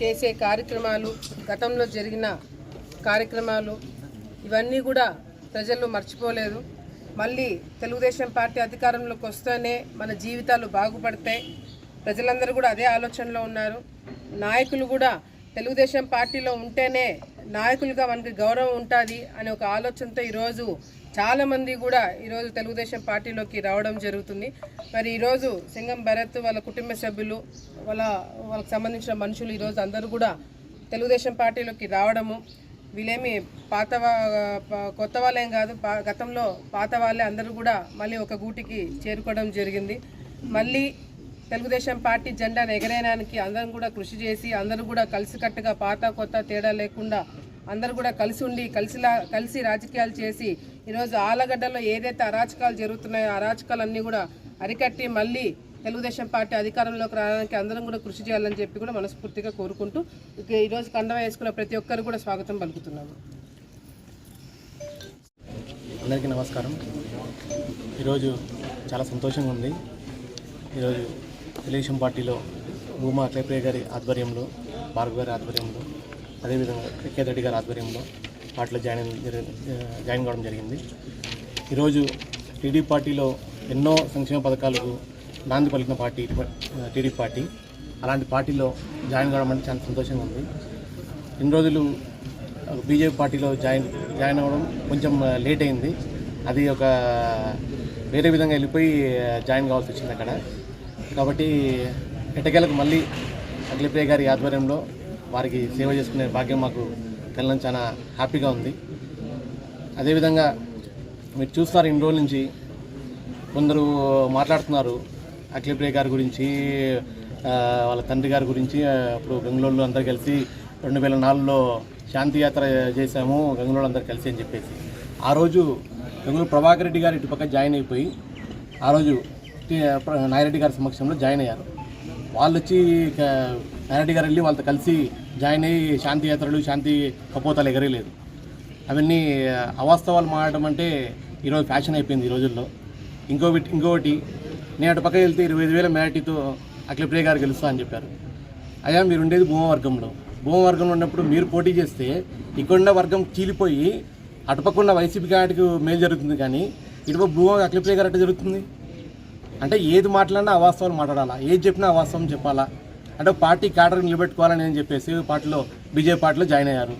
చేసే కార్యక్రమాలు గతంలో జరిగిన కార్యక్రమాలు ఇవన్నీ కూడా ప్రజలు మర్చిపోలేదు. మళ్ళీ తెలుగుదేశం పార్టీ అధికారంలోకి వస్తేనే మన జీవితాలు బాగుపడతాయి. ప్రజలందరూ కూడా అదే ఆలోచనలో ఉన్నారు. నాయకులు కూడా తెలుగుదేశం పార్టీలో ఉంటేనే నాయకులుగా మనకి గౌరవం ఉంటుంది అనే ఒక ఆలోచనతో ఈరోజు చాలామంది కూడా ఈరోజు తెలుగుదేశం పార్టీలోకి రావడం జరుగుతుంది. మరి ఈరోజు సింగం భరత్ వాళ్ళ కుటుంబ సభ్యులు వాళ్ళ వాళ్ళకి సంబంధించిన మనుషులు ఈరోజు అందరూ కూడా తెలుగుదేశం పార్టీలోకి రావడము వీళ్ళేమి పాత కొత్త వాళ్ళేం కాదు గతంలో పాత వాళ్ళే అందరూ కూడా మళ్ళీ ఒక గూటికి చేరుకోవడం జరిగింది. మళ్ళీ తెలుగుదేశం పార్టీ జెండాను ఎగరేయడానికి అందరం కూడా కృషి చేసి అందరూ కూడా కలిసికట్టుగా పాత కొత్త తేడా లేకుండా అందరూ కూడా కలిసి ఉండి కలిసిలా కలిసి రాజకీయాలు చేసి ఈరోజు ఆలగడ్డలో ఏదైతే అరాచకాలు జరుగుతున్నాయో అరాచకాలన్నీ కూడా అరికట్టి మళ్ళీ తెలుగుదేశం పార్టీ అధికారంలోకి రావడానికి అందరం కూడా కృషి చేయాలని చెప్పి కూడా మనస్ఫూర్తిగా కోరుకుంటూ ఈరోజు కండవ వేసుకున్న ప్రతి ఒక్కరు కూడా స్వాగతం పలుకుతున్నాము. అందరికీ నమస్కారం. ఈరోజు చాలా సంతోషంగా ఉంది. ఈరోజు తెలుగుదేశం పార్టీలో భూమా అఖిలప్రియ గారి ఆధ్వర్యంలో భార్గవ్ గారి ఆధ్వర్యంలో అదేవిధంగా కేత్ రెడ్డి గారి ఆధ్వర్యంలో పార్టీలో జాయిన్ జాయిన్ కావడం జరిగింది. ఈరోజు టీడీపీ పార్టీలో ఎన్నో సంక్షేమ పథకాలకు నాంది పలికిన పార్టీ టీడీపీ పార్టీ. అలాంటి పార్టీలో జాయిన్ కావడం అంటే చాలా సంతోషంగా ఉంది. ఇన్ని రోజులు బీజేపీ పార్టీలో జాయిన్ జాయిన్ అవ్వడం కొంచెం లేట్ అయింది. అది ఒక వేరే విధంగా వెళ్ళిపోయి జాయిన్ కావాల్సి వచ్చింది అక్కడ. కాబట్టి ఎటకేలకు మళ్ళీ అఖిలప్రియ గారి ఆధ్వర్యంలో వారికి సేవ చేసుకునే భాగ్యం మాకు తెల్లని చాలా హ్యాపీగా ఉంది. అదేవిధంగా మీరు చూస్తున్నారు ఇన్ని రోజుల నుంచి కొందరు మాట్లాడుతున్నారు అఖిలప్రియ గారి గురించి వాళ్ళ తండ్రి గారి గురించి. అప్పుడు బెంగళూరులో అందరు కలిసి రెండు వేల నాలుగులో శాంతియాత్ర చేశాము బెంగళూరు అందరు కలిసి అని చెప్పేసి. ఆ రోజు బెంగళూరు ప్రభాకర్ రెడ్డి గారు ఇటు పక్క జాయిన్ అయిపోయి ఆ రోజు నాయిరెడ్డి గారి సమక్షంలో జాయిన్ అయ్యారు. వాళ్ళు వచ్చి నాయరెడ్డి నాయిరెడ్డి గారు వెళ్ళి వాళ్ళతో కలిసి జాయిన్ అయ్యి శాంతి యాత్రలు శాంతి కపోతాలు ఎగరేయలేదు. అవన్నీ అవాస్తవాలు మారడం అంటే ఈరోజు ఫ్యాషన్ అయిపోయింది ఈ రోజుల్లో. ఇంకోటి ఇంకొకటి నేను అటు పక్క వెళ్తే ఇరవై ఐదు వేల మెజార్టీతో అఖిలప్రియ గారు గెలుస్తా అని చెప్పారు. అయ్యా మీరు ఉండేది భూమవర్గంలో. భూమవర్గంలో ఉన్నప్పుడు మీరు పోటీ చేస్తే ఇక్కడున్న వర్గం చీలిపోయి అటుపక్క ఉన్న వైసీపీ గారికి మేలు జరుగుతుంది కానీ ఇటుపక్క భూమ అఖిలప్రియ గారు అట్ట జరుగుతుంది? అంటే ఏది మాట్లాడినా అవాస్తవాలు మాట్లాడాలా? ఏది చెప్పినా అవాస్తవం చెప్పాలా? అంటే పార్టీ క్యాడర్ నిలబెట్టుకోవాలని అని చెప్పేసి పార్టీలో బీజేపీ పార్టీలో జాయిన్ అయ్యారు.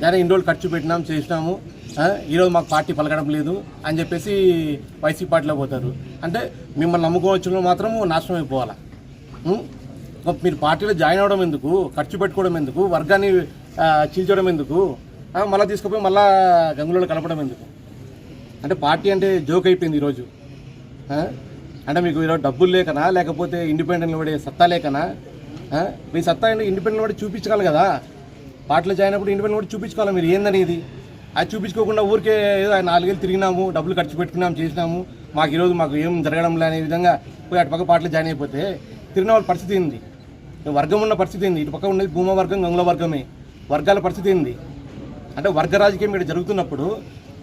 జాయిన్ ఇన్ని రోజులు ఖర్చు పెట్టినాం చేసినాము. ఈరోజు మాకు పార్టీ పలకడం లేదు అని చెప్పేసి వైసీపీ పార్టీలో పోతారు. అంటే మిమ్మల్ని నమ్ముకోవచ్చు మాత్రం నాశనం అయిపోవాలా? మీరు పార్టీలో జాయిన్ అవ్వడం ఎందుకు? ఖర్చు పెట్టుకోవడం ఎందుకు? వర్గాన్ని చీల్చడం ఎందుకు? మళ్ళీ తీసుకుపోయి మళ్ళా గంగులలో కలపడం ఎందుకు? అంటే పార్టీ అంటే జోక్ అయిపోయింది ఈరోజు. అంటే మీకు ఈరోజు డబ్బులు లేకనా? లేకపోతే ఇండిపెండెంట్ పడే సత్తా లేకనా? మీ సత్తా ఏంటి? ఇండిపెండెంట్ పడి చూపించాలి కదా. పార్టీలో జాయిన్ అయినప్పుడు ఇండిపెండెంట్ పడి చూపించుకోవాలి మీరు. ఏందనేది? అది చూపించుకోకుండా ఊరికే ఏదో నాలుగేళ్ళు తిరిగినాము డబ్బులు ఖర్చు పెట్టుకున్నాము చేసినాము. మాకు ఈరోజు మాకు ఏం జరగడం లే అనే విధంగా పోయి అటుపక్క పాటలు పార్టీలో జాయిన్ అయిపోతే తిరిగిన వాళ్ళ పరిస్థితి ఏంది? వర్గం ఉన్న పరిస్థితి ఏంది? ఇటు పక్క ఉన్నది భూమా వర్గం గంగుల వర్గమే. వర్గాల పరిస్థితి ఏంది? అంటే వర్గ రాజకీయం ఇక్కడ జరుగుతున్నప్పుడు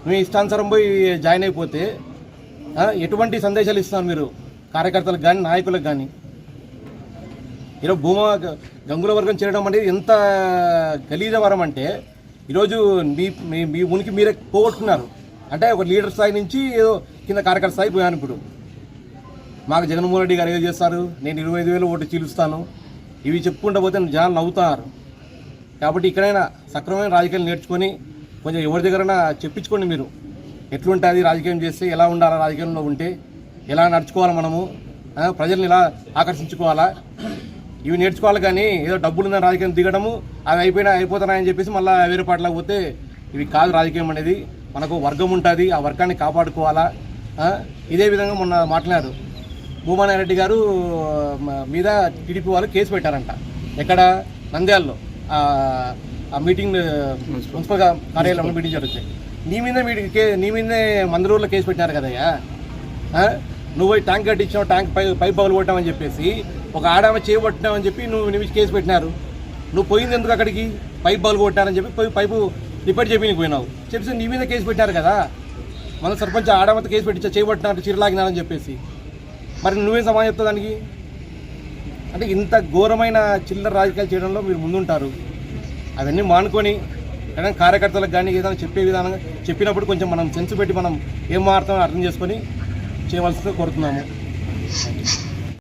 మీ ఇష్టానుసారం పోయి జాయిన్ అయిపోతే ఎటువంటి సందేశాలు ఇస్తున్నారు మీరు? కార్యకర్తలకు కానీ నాయకులకు కానీ ఈరోజు భూమా గంగుల వర్గం చేరడం అనేది ఎంత గలీజ వరం అంటే ఈరోజు మీ మీ మీ ఉనికి మీరే పోగొట్టుకున్నారు. అంటే ఒక లీడర్ స్థాయి నుంచి ఏదో కింద కార్యకర్త స్థాయి పోయాను ఇప్పుడు. మాకు జగన్మోహన్ రెడ్డి గారు ఏదో చేస్తారు నేను ఇరవై ఐదు వేలు ఓటు చీలుస్తాను. ఇవి చెప్పుకుంటూ పోతే జనాలు నవ్వుతున్నారు కాబట్టి ఇక్కడైనా సక్రమమైన రాజకీయాలు నేర్చుకొని కొంచెం ఎవరి దగ్గరైనా చెప్పించుకోండి మీరు. ఎట్లుంటుంది రాజకీయం చేస్తే ఎలా ఉండాలి రాజకీయంలో ఉంటే ఎలా నడుచుకోవాలి మనము? ప్రజల్ని ఇలా ఆకర్షించుకోవాలా? ఇవి నేర్చుకోవాలి కానీ ఏదో డబ్బులున్న రాజకీయం దిగడము అవి అయిపోయినా అయిపోతున్నాయని చెప్పేసి మళ్ళీ వేరే పాటలకు పోతే ఇవి కాదు రాజకీయం అనేది. మనకు వర్గం ఉంటుంది ఆ వర్గాన్ని కాపాడుకోవాలా? ఇదే విధంగా మొన్న మాట్లాడారు. భూమానాయ రెడ్డి గారు మీద టీడీపీ వాళ్ళు కేసు పెట్టారంట. ఎక్కడ? నంద్యాలలో. ఆ, మీటింగ్ మున్సిపల్. కార్యాలయంలో మీటింగ్ జరుగుతుంది నీ మీద వీడికి కే నీ మీదే మందరూరులో కేసు పెట్టినారు కదయ్యా? నువ్వు పోయి ట్యాంక్ కట్టించావు ట్యాంక్ పై పైప్ పగులు కొట్టామని చెప్పేసి ఒక ఆడామ చేయబట్టినామని చెప్పి నువ్వు నీ కేసు పెట్టినారు. నువ్వు పోయింది ఎందుకు అక్కడికి? పైప్ పగులు కొట్టారని చెప్పి పోయి పైపు రిపేర్ చెప్పి నీకు పోయినావు. చెప్పేసి నీ మీద కేసు పెట్టారు కదా? మన సర్పంచ్ ఆడామతో కేసు పెట్టి చేయబట్టినారు చీరలాగినారని చెప్పేసి. మరి నువ్వేం సమాజం చెప్తావు దానికి? అంటే ఇంత ఘోరమైన చిల్లర రాజకీయాలు చేయడంలో మీరు ముందుంటారు. అవన్నీ మానుకొని ఏదైనా కార్యకర్తలకు కానీ ఏదైనా చెప్పే విధానం చెప్పినప్పుడు కొంచెం మనం సెన్స్ పెట్టి మనం ఏం మారుతామో అర్థం చేసుకొని చేయవలసిందిగా కోరుతున్నాము.